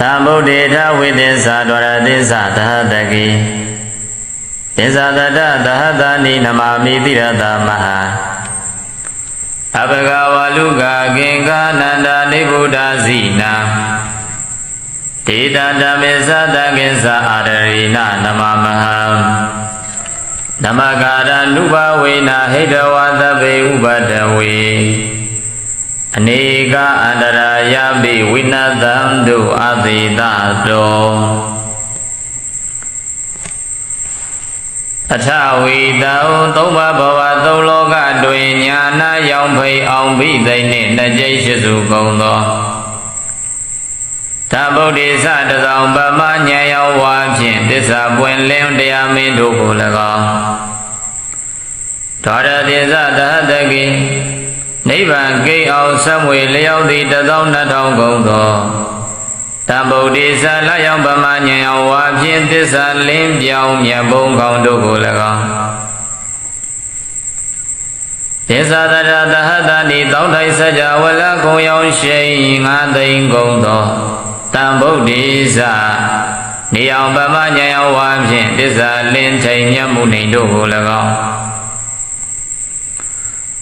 သံဗုဒ္ဓေထဝိသစ္စာဒွါရသစ္စာသဟတကိသစ္စာတတသဟတနိနမမိတိရတမဟာအဘဂဝလူကကင်္ဂနန္ဒာနိဗုဒ္ဓဇိနာဒေတာဓမ္မေသတကိသအာရရိနနမမဟံနမကာရနုဘဝေနဟိတဝသဗ္ဗေဥပတဝေ အနေကအန္တရာယပိဝိနသံတုအသေတတောအထဝီတောသုံးပါးဘဝသုံးလောကတွင်ညာနာရောင်ဖိအောင်ဘိသိမ့်နှင့်နှစ်ကြိမ်ရှိစုကုန်သောသဗုဒ္ဓေသတသောပမညံရောဝါဖြင့်တစ္ဆာပွင့်လင်းတရားမင်းတို့ကို၎င်းဒေါရတိသသဟတကိ နိဗ္ဗာန်ကိအောင်ဆက်မွေလျောက်သည့်တသော2000ကုန်သောတဗုဒ္ဓေသလျောင်ပမညံရောဝါဖြင့်တစ္ဆာလင်းပြောင်းမြတ်ဘုံကောင်းတို့ကို၎င်းသစ္စာတရသဟတနိတောင်းထိုင်စကြဝဠာကုံရောင်ရှိန်ငါသိင်ကုန်သောတံဗုဒ္ဓိသနေအောင်ပမညံရောဝါဖြင့်တစ္ဆာလင်းထိန်မြတ်မှုနေတို့ကို၎င်း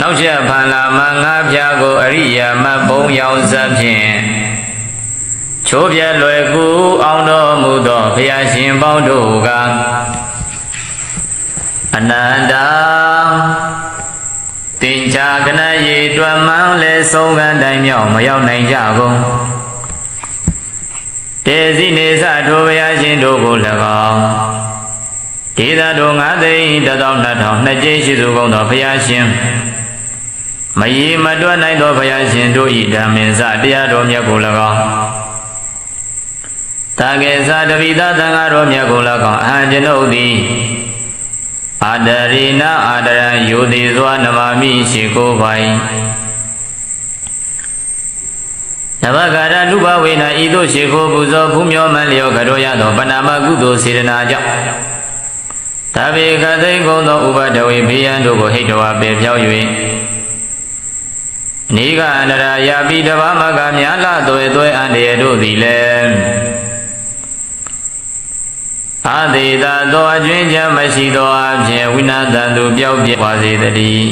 နောက်ချက်ဖန်လာမငါးပြားကိုအရိယာမဘုံရောင်စဖြင့်ချိုးပြလွယ်ကူအောင်တော်မူသောဘုရားရှင်ပေါင်းတို့ကအနန္တာတင်ချာကနရေတွမ်းမှန်းလဲဆုံးကန်းတိုင်းမြောက်မရောက်နိုင်ကြကုန်တေစီနေသထိုဘုရားရှင်တို့ကို၎င်း ဒေသတို့ငါသိန်းတသော2000နှစ်ကျင်းရှိစုကုန်သောဘုရားရှင်မယီမတွက်နိုင်သောဘုရားရှင်တို့ဤဓမ္မင်စတရားတော်မြတ်ကို၎င်းတာကေသတပိသသံဃာတော်မြတ်ကို၎င်းအဟံကျွန်ုပ်သည်အာတရိနာအာတရံယောတိသောနမမိရှိကိုပိုင်နဘဂရနုဘဝေနဤသို့ရှိခိုးပူဇော်ဖူးမြော်မှန်လျောကတော်ရသောပဏာမကုသိုလ်စေတနာကြောင့် တဗေခသိကုံသောဥပဒဝေဘေးရန်တို့ကိုဟိတဝါပေပြောင်း၍နေကအန္တရာယာပိတဘာမကများလာသွေသွေအန္တရာတို့သည်လည်းအာသေတာသောအကျွင်းချမရှိသောအဖြစ်ဝိနာတန်သူပြောက်ပြပါစေတည်း